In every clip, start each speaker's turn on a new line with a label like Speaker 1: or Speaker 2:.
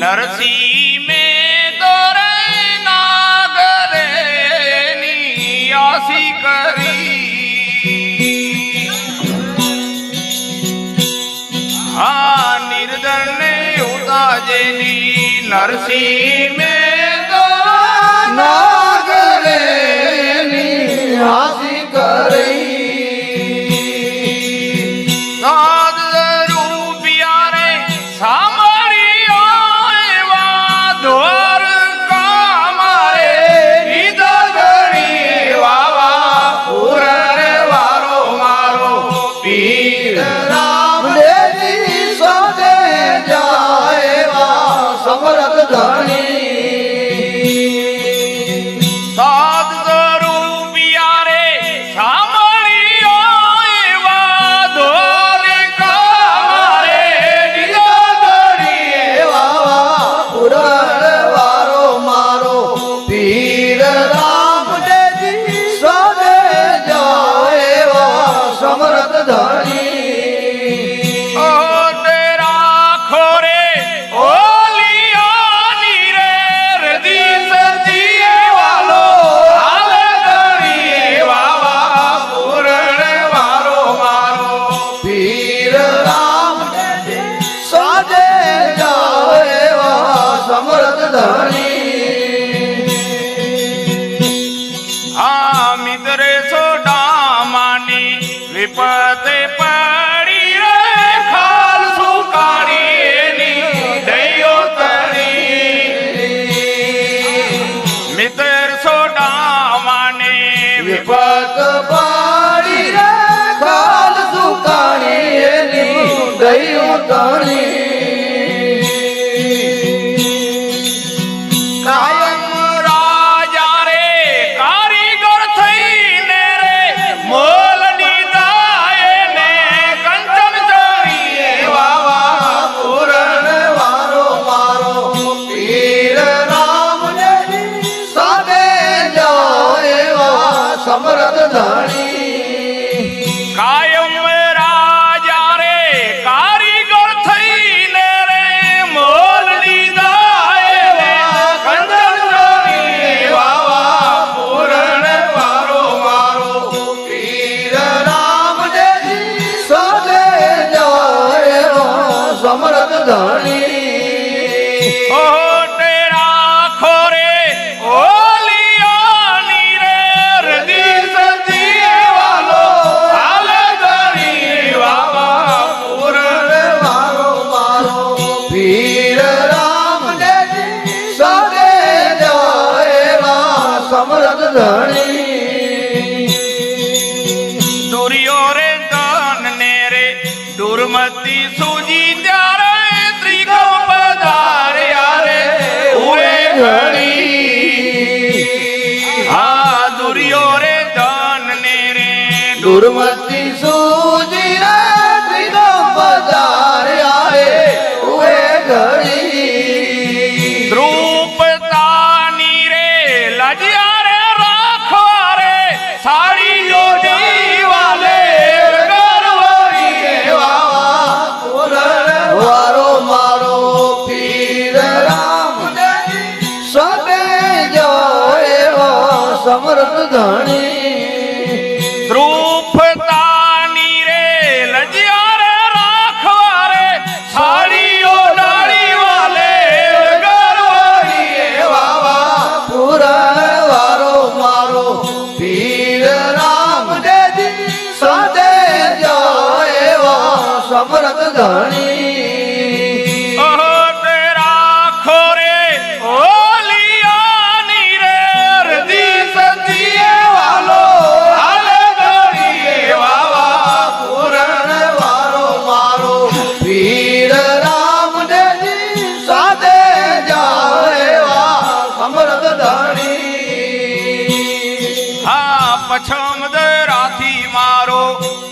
Speaker 1: નરસિંહ દોરે નાગરે નિયાસી કરી હા નિર્દને ઉદાજેની નરસિંહ
Speaker 2: ধারী સમરથ ધણી.
Speaker 1: રાખો રે
Speaker 2: ધણી
Speaker 1: દુર્યો રે દાન ને રે દુર્મત
Speaker 2: ગુરમતી સૂજી રાત્રિનો પધાર્યા એ ઘડી.
Speaker 1: દ્રુપતાની રે લજ્યા રે રાખવા રે સારી યોજી વાલે કરવાઈ વાવા.
Speaker 2: વારો મારો પીર રામ સદે જો એવો સમર્થ ધણી. રામ દેજી સદે
Speaker 1: જાય એવા સમરત ધણી.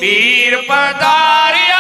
Speaker 1: પીર
Speaker 2: પધાર્યા.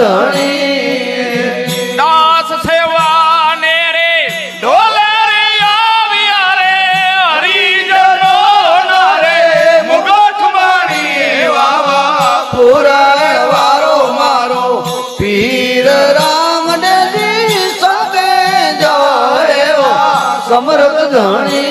Speaker 2: ધણી
Speaker 1: દાસ સેવા ને રે ડોલે રે આવ્યા રે હરિજનો રે મુગટ માણી વાવા.
Speaker 2: પુરાણ વારો મારો પીર રામ ને સંતે જાય સમરથ ધણી